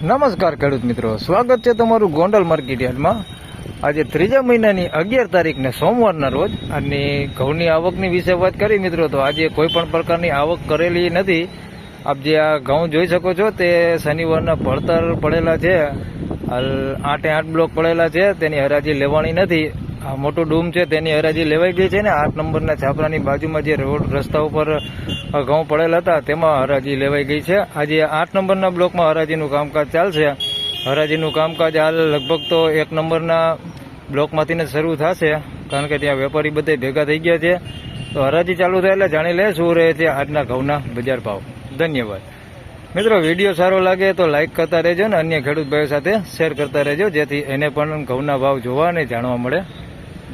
નમસ્કાર ખેડૂત મિત્રો. સ્વાગત છે તમારું ગોંડલ માર્કેટ યાર્ડમાં. આજે ત્રીજા મહિનાની અગિયાર તારીખને સોમવારના રોજ અને ઘઉંની આવકની વિશે વાત કરી મિત્રો, તો આજે કોઈ પણ પ્રકારની આવક કરેલી નથી. આપ જે આ ઘઉં જોઈ શકો છો, તે શનિવારના ભળતર પડેલા છે. આઠે આઠ બ્લોક પડેલા છે, તેની હરાજી લેવાની નથી. આ મોટું ડૂમ છે, તેની હરાજી લેવાઈ ગઈ છે ને. આઠ નંબરના છાપરાની બાજુમાં જે રોડ રસ્તા ઉપર ઘઉં પડેલા હતા, તેમાં હરાજી લેવાઈ ગઈ છે. આજે આઠ નંબરના બ્લોકમાં હરાજીનું કામકાજ ચાલશે. હરાજીનું કામકાજ હાલ લગભગ તો એક નંબરના બ્લોકમાંથી જ શરૂ થશે, કારણ કે ત્યાં વેપારી બધે ભેગા થઈ ગયા છે. તો હરાજી ચાલુ થાય એટલે જાણી લે શું રહે છે આજના ઘઉંના બજાર ભાવ. ધન્યવાદ. મિત્રો, વીડિયો સારો લાગે તો લાઇક કરતા રહેજો ને અન્ય ખેડૂત ભાઈઓ સાથે શેર કરતા રહેજો, જેથી એને પણ ઘઉંના ભાવ જોવા અને જાણવા મળે.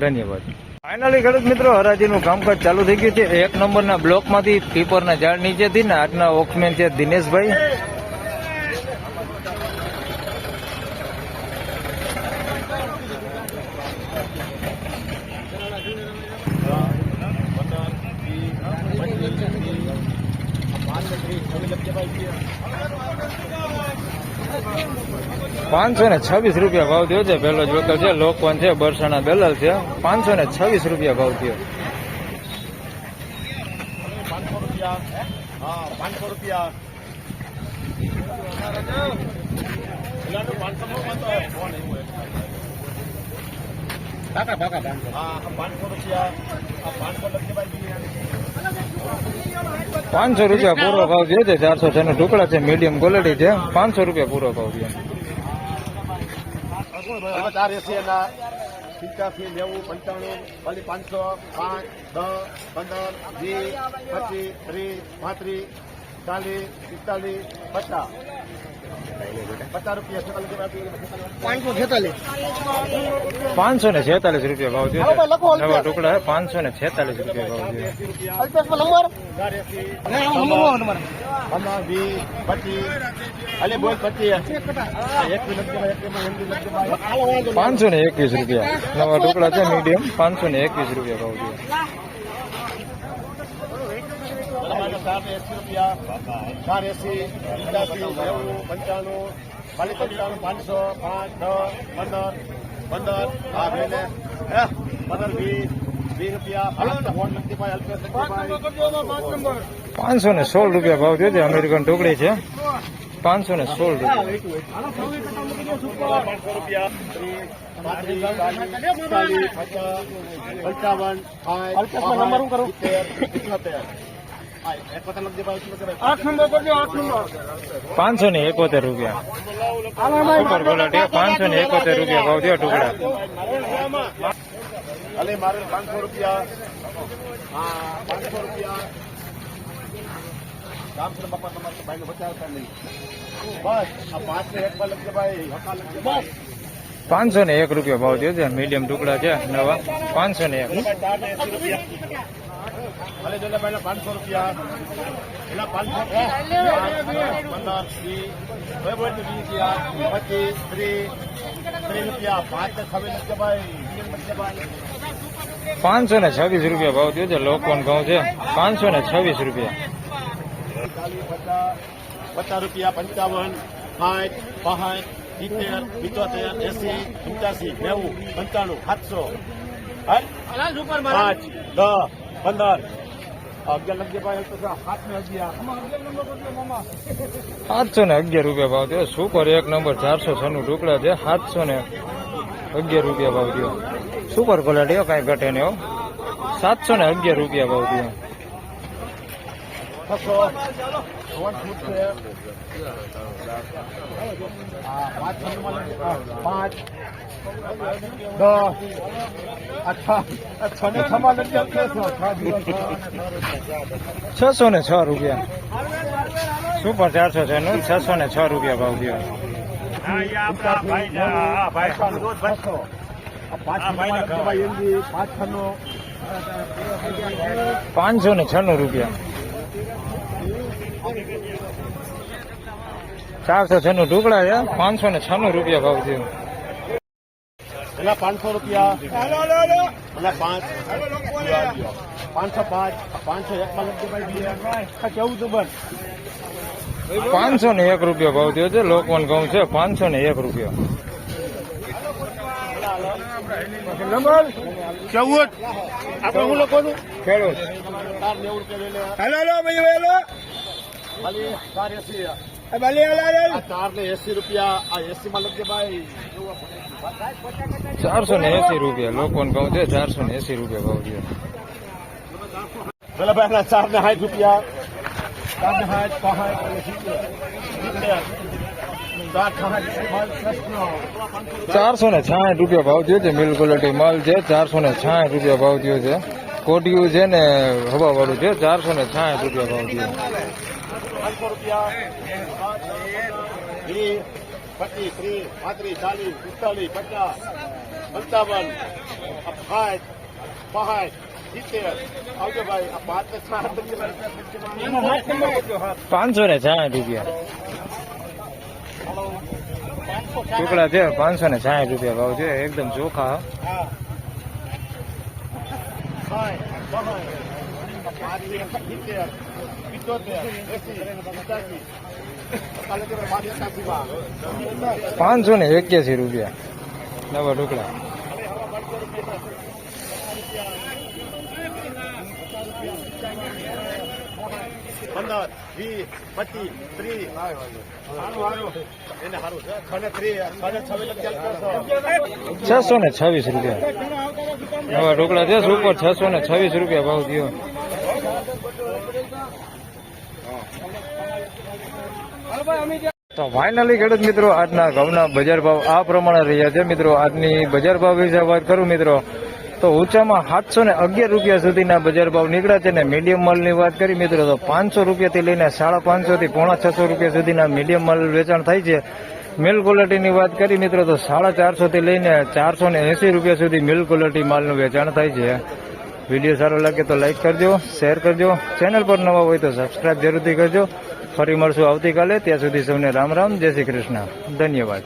ધન્યવાદ. ફાઇનલી ખેડૂત મિત્રો, હરાજીનું કામકાજ ચાલુ થઈ ગયું છે. એક નંબરના બ્લોકમાંથી પીપરના ઝાડ નીચેથી ને આજના વોક્સમેન છે દિનેશભાઈ. પાંચસો ને છવ્વીસ રૂપિયા ભાવ થયો છે. પહેલો જ વખત છે. લોકવન છે, બરસાના દલાલ છે. પાંચસો ને છવ્વીસ રૂપિયા ભાવ થયો. પાંચસો રૂપિયા પૂરો ભાવ થયો છે. ચારસો છ ટુકડા છે. મીડિયમ ક્વોલિટી છે. પાંચસો રૂપિયા પૂરો ભાવ થયો. ચાર એસી એના સિત્યાસી નેવું, પંચાણું, ખાલી પાંચસો, પાંચ, દસ, પંદર, વીસ, પચીસ, ત્રીસ, પાંત્રીસ, ચાલીસ, પિસ્તાલીસ, પચાસ. પચાસ રૂપિયા પાંચસો છેતાલીસ. પાંચસો ને છેતાલીસ રૂપિયા ભાવ થયો છે. નવા ટુકડા છે પાંચસો ને છેતાલીસ રૂપિયા ભાવ થયો. પચીસ. ને એકવીસ રૂપિયા. નવા ટુકડા છે મીડિયમ. પાંચસો ને એકવીસ રૂપિયા ભાવ થયો. પંચાણું પાંચસો પાંચ દસ પંદર પંદર હા ભાઈને પંદર વીસ વીસ રૂપિયા પાંચસો ને સોળ રૂપિયા ભાવ થયો છે અમેરિકન ટુકડી છે. પાંચસો ને સોળ રૂપિયા. પંચાવન સાઠ પાંચસો ને એકોતેર રૂપિયા. ઉપર ક્વોલિટી પાંચસો ને એકોતેર રૂપિયા ભાવ થયો ટુકડા. અલે મારે પાંચસો રૂપિયા. હા પાંચસો રૂપિયા. રામચંદ્ર બાપા તમારે ભાઈ બચાવતા નહીં. બસ આ પાંચ ને એક લખજે ભાઈ હકા લખજે બસ. પાંચસો ને એક રૂપિયા ભાવ થયો છે મીડિયમ ટુકડા છે નવા. પાંચસો ને એક. ચાર જોઈને ભાઈ પાંચસો રૂપિયા. એના પાંચસો પંદર વીસ રૂપિયા પચીસ ત્રીસ ત્રીસ રૂપિયા પાંચ ને છવ્વીસ રૂપિયા પાંચસો ને છવ્વીસ રૂપિયા ભાવ થયો છે લોકવન ઘઉં છે. પાંચસો ને છવ્વીસ રૂપિયા. પચાસ પચાસ રૂપિયા પંચાવન સાઠ પાંચ સિત્તેર પિત્તોતેર એસી પંચ્યાસી નેવું પંચાણું સાતસો. પાંચ દસ પંદર. અગિયાર લખજે ભાઈ તો સાત ને અગિયાર. સાતસો ને અગિયાર રૂપિયા ભાવ થયો. સુપર એક નંબર ચારસો છ નું ટુકડા છે. સાતસો ને અગિયાર રૂપિયા ભાવ થયો. સુપર ક્વોલિટી કાંઈ ઘટે હો. સાતસો ને અગિયાર રૂપિયા ભાવ થયો. પાંચ. છસો. ને છ રૂપિયા સુપર ચારસો છ નું છસો ને છ રૂપિયા ભાવ થયો પાંચસો ને છન્નું રૂપિયા ચારસો છ ઢોકળા ટુકડા છે પાંચસો ને છન્નું રૂપિયા ભાવ થયો એના પાંચસો રૂપિયા. એના પાંચ. પાંચસો પાંચ. પાંચસો એક માં લખજો કેવું તું બસ પાંચસો ને એક રૂપિયા ભાવ થયો છે લોકવન ઘઉં છે પાંચસો ને એક રૂપિયા. ચૌદ. આપણે હું લખવાનું? ખેડૂત. હેલો હેલો ભાઈ હેલો. ખાલી ચારસો ને એસી રૂપિયા લોકો ઘઉં છે ચારસો ને એસી રૂપિયા ભાવ છે ભાઈ ચાર ને સાઠ રૂપિયા. ચાર ને સાઠ ચારસો ને છાઠ રૂપિયા ભાવ થયો છે મિલ ક્વોલિટી માલ છે ચારસો ને છાઠ રૂપિયા ભાવ થયો છે. કોટિયું છે ને હવા વાળું છે ચારસો ને છાઠ રૂપિયા ભાવ થયો પાંચસો રૂપિયા. વીસ પચીસ ત્રીસ પાંત્રીસ ચાલીસ પિસ્તાલીસ પચાસ પંચાવન સાઠ પાંચ સિત્તેર. આવજો ભાઈ આ પાંચ સાત પાંચસો ને સાઠ રૂપિયા. ટુકડા છે પાંચસો ને સાઠ રૂપિયા ભાવ છે એકદમ ચોખા. પાંચસો ને એક્યાસી રૂપિયા. નવા ઢોકળા. પંદર વીસ પચીસ ત્રીસ. છસો ને છવ્વીસ રૂપિયા. નવા ઢોકળા છે ઉપર છસો ને છવ્વીસ રૂપિયા ભાવ થયો. તો ફાઇનલી ખેડૂત મિત્રો, આજના ઘઉંના બજાર ભાવ આ પ્રમાણે રહ્યા છે. મિત્રો, આજની બજાર ભાવ વિશે વાત કરું મિત્રો, તો ઊંચામાં સાતસો ને અગિયાર રૂપિયા સુધીના બજાર ભાવ નીકળ્યા છે ને મીડિયમ માલની વાત કરી મિત્રો, તો પાંચસો રૂપિયાથી લઈને સાડા પાંચસો થી પોણા છસો રૂપિયા સુધીના મીડિયમ માલ વેચાણ થાય છે. મિલ ક્વોલિટીની વાત કરી મિત્રો, તો સાડા ચારસો થી લઈને ચારસો ને એસી રૂપિયા સુધી મિલ ક્વોલિટી માલનું વેચાણ થાય છે. વીડિયો સારો લાગે તો લાઈક કરજો શેર કરજો. ચેનલ પર નવા હોય તો સબસ્ક્રાઇબ જરૂરથી કરજો. ફરી મળશું આવતીકાલે. ત્યાં સુધી સૌને રામ રામ. જય શ્રી કૃષ્ણ. ધન્યવાદ.